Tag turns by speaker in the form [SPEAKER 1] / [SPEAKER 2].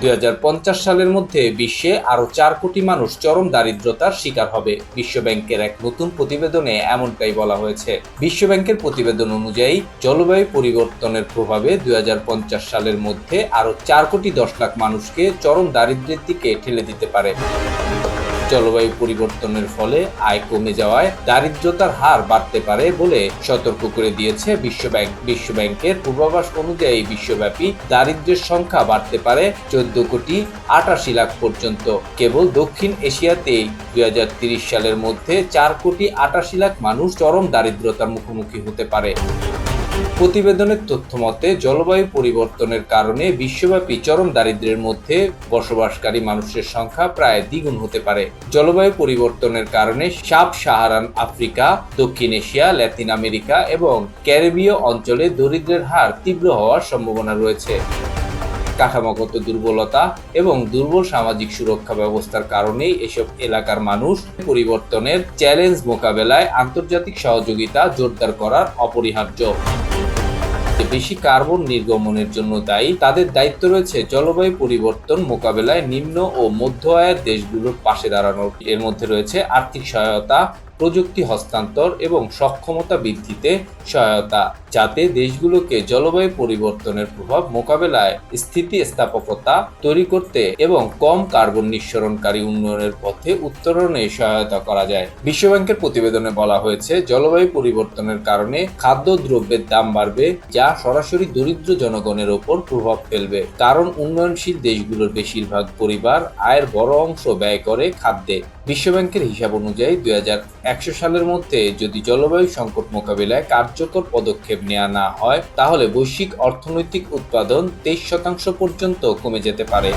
[SPEAKER 1] দুই হাজার পঞ্চাশ সালের মধ্যে বিশ্বে আরও চার কোটি মানুষ চরম দারিদ্রতার শিকার হবে। বিশ্বব্যাংকের এক নতুন প্রতিবেদনে এমনটাই বলা হয়েছে। বিশ্বব্যাংকের প্রতিবেদন অনুযায়ী, জলবায়ু পরিবর্তনের প্রভাবে দুই হাজার পঞ্চাশ সালের মধ্যে আরও চার কোটি দশ লাখ মানুষকে চরম দারিদ্র্যের দিকে ঠেলে দিতে পারে। জলবায়ু পরিবর্তনের ফলে আয় কমে যাওয়ায় দারিদ্রতার হার বাড়তে পারে বলে সতর্ক করে দিয়েছে বিশ্বব্যাংক। বিশ্বব্যাংকের পূর্বাভাস অনুযায়ী বিশ্বব্যাপী দারিদ্র্যের সংখ্যা বাড়তে পারে চোদ্দ কোটি আটাশি লাখ পর্যন্ত। কেবল দক্ষিণ এশিয়াতেই দুই সালের মধ্যে চার কোটি আটাশি লাখ মানুষ চরম দারিদ্রতার মুখোমুখি হতে পারে। প্রতিবেদনের তথ্য মতে জলবায়ু পরিবর্তনের কারণে বিশ্বব্যাপী চরম দারিদ্র্যের মধ্যে বসবাসকারী মানুষের সংখ্যা প্রায় দ্বিগুণ হতে পারে। জলবায়ু পরিবর্তনের কারণে সাব সাহারান আফ্রিকা, দক্ষিণ এশিয়া, ল্যাতিন আমেরিকা এবং ক্যারিবীয় অঞ্চলে দরিদ্রের হার তীব্র হওয়ার সম্ভাবনা রয়েছে। কাঠামোগত দুর্বলতা এবং দুর্বল সামাজিক সুরক্ষা ব্যবস্থার কারণেই এসব এলাকার মানুষ পরিবর্তনের চ্যালেঞ্জ মোকাবেলায় আন্তর্জাতিক সহযোগিতা জোরদার করার অপরিহার্য। বেশি কার্বন নির্গমনের জন্য দায়ী, তাদের দায়িত্ব রয়েছে জলবায়ু পরিবর্তন মোকাবেলায় নিম্ন ও মধ্য আয়ের দেশগুলোর পাশে দাঁড়ানোর। এর মধ্যে রয়েছে আর্থিক সহায়তা প্রযুক্তি হস্তান্তর এবং সক্ষমতা বৃদ্ধিতে সহায়তা, যাতে দেশগুলোকে জলবায়ু পরিবর্তনের প্রভাব মোকাবেলায় স্থিতিস্থাপকতা তৈরি করতে এবং কম কার্বন নিঃসরণকারী উন্নয়নের পথে উত্তরণে সহায়তা করা যায়। বিশ্বব্যাংকের প্রতিবেদনে বলা হয়েছে, জলবায়ু পরিবর্তনের কারণে খাদ্যদ্রব্যের দাম বাড়বে, যা সরাসরি দরিদ্র জনগণের ওপর প্রভাব ফেলবে। কারণ উন্নয়নশীল দেশগুলোর বেশিরভাগ পরিবার আয়ের বড় অংশ ব্যয় করে খাদ্যে। বিশ্বব্যাংকের হিসাব অনুযায়ী দুই হাজার একশো সালের মধ্যে যদি জলবায়ু সংকট মোকাবিলায় কার্যকর পদক্ষেপ নেওয়া না হয়, তাহলে বৈশ্বিক অর্থনৈতিক উৎপাদন তেইশ শতাংশ পর্যন্ত কমে যেতে পারে।